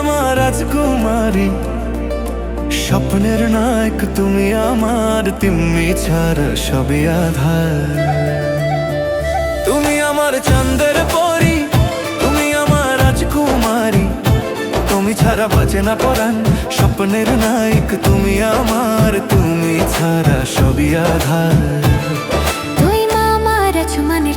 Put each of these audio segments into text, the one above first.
আমার রাজকুমারী। স্বপ্নের নায়ক তুমি আমার তিম্মি ছাড়া সবই আধার। তুমি আমার চন্দ্রের পরি, তুমি আমার রাজকুমারী। তুমি ছাড়া বাজে না পরান স্বপ্নের নায়ক তুমি আমার, তুমি ছাড়া সবই আধার। তুই মামার চুমানের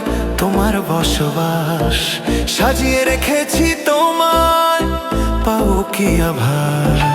তোমার বসবাস সাজিয়ে রেখেছি তোমার পাও কি আভাস?